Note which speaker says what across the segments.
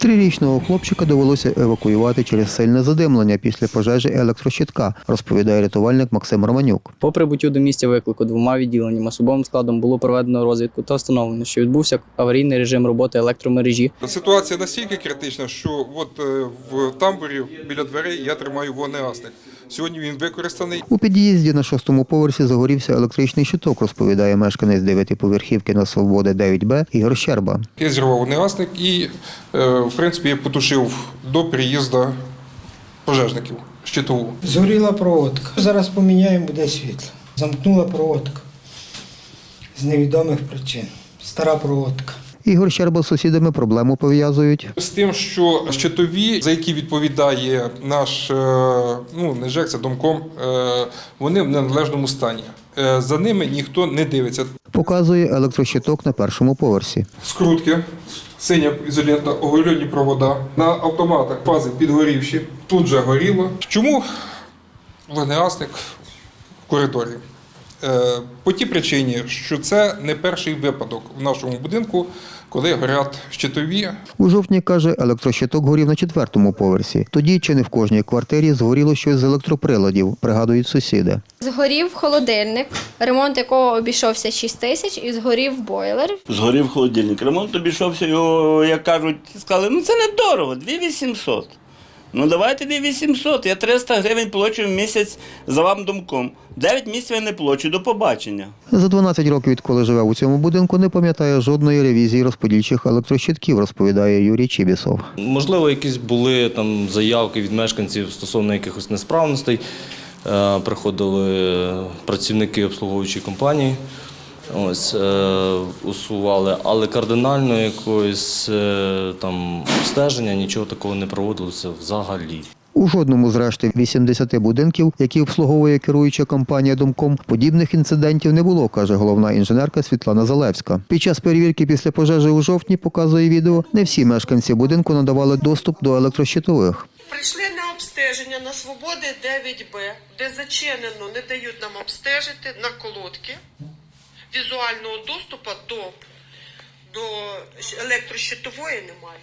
Speaker 1: Трирічного хлопчика довелося евакуювати через сильне задимлення після пожежі електрощитка, розповідає рятувальник Максим Романюк.
Speaker 2: По прибуттю до місця виклику двома відділеннями особовим складом було проведено розвідку та встановлено, що відбувся аварійний режим роботи електромережі.
Speaker 3: Ситуація настільки критична, що от е, в тамбурі біля дверей я тримаю вогнегасник. Сьогодні він використаний.
Speaker 1: У під'їзді на шостому поверсі загорівся електричний щиток, розповідає мешканець дев'ятиповерхівки на Свободи 9Б Ігор Щерба.
Speaker 3: Я зірвав вогнегасник і, е, в принципі, я потушив до приїзду пожежників щитову.
Speaker 4: Згоріла проводка. Зараз поміняємо, буде світло. Замкнула проводка з невідомих причин. Стара проводка.
Speaker 1: Ігор Щерба з сусідами проблему пов'язують.
Speaker 3: З тим, що щитові, за які відповідає наш е, ну не ЖЕК, це домком, е, вони в неналежному стані. Е, За ними ніхто не дивиться.
Speaker 1: Показує електрощиток на першому поверсі.
Speaker 3: Скрутки, синя ізолента, оголені провода на автоматах фази підгорівші. Тут же горіло. Чому вогнегасник в коридорі? Е, По тій причині, що це не перший випадок в нашому будинку, коли горять щитові.
Speaker 1: У жовтні, каже, електрощиток горів на четвертому поверсі. Тоді чи не в кожній квартирі згоріло щось з електроприладів, пригадують сусіди.
Speaker 5: Згорів холодильник, ремонт якого обійшовся 6 тисяч, і згорів бойлер.
Speaker 6: Згорів холодильник. Ремонт обійшовся його, як кажуть, сказали, ну це недорого, 2800. Ну давайте 2800, я 300 гривень плачу в місяць за вам домком. 9 місяців я не плачу, до побачення.
Speaker 1: За 12 років, відколи живе у цьому будинку, не пам'ятає жодної ревізії розподільчих електрощитків, розповідає Юрій Чібісов.
Speaker 7: Можливо, якісь були там заявки від мешканців стосовно якихось несправностей. Е, Приходили працівники обслуговуючої компанії, ось е, усували, але кардинально якогось е, там обстеження нічого такого не проводилося взагалі.
Speaker 1: У жодному з решти 80 будинків, які обслуговує керуюча компанія Домком, подібних інцидентів не було, каже головна інженерка Світлана Залевська. Під час перевірки після пожежі у жовтні, показує відео, не всі мешканці будинку надавали доступ до електрощитових.
Speaker 8: Прийшли на обстеження на Свободи 9Б, де зачинено не дають нам обстежити на колодки. Візуального доступу до, до електрощитової немає.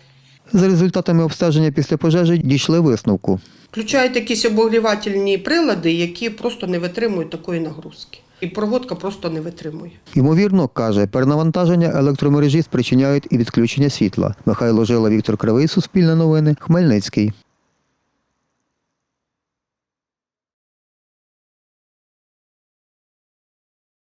Speaker 1: За результатами обстеження після пожежі дійшли висновку.
Speaker 9: Включають якісь обогрівательні прилади, які просто не витримують такої нагрузки. І проводка просто не витримує.
Speaker 1: Ймовірно, каже, перенавантаження електромережі спричиняють і відключення світла. Михайло Жила, Віктор Кривий, Суспільне новини, Хмельницький.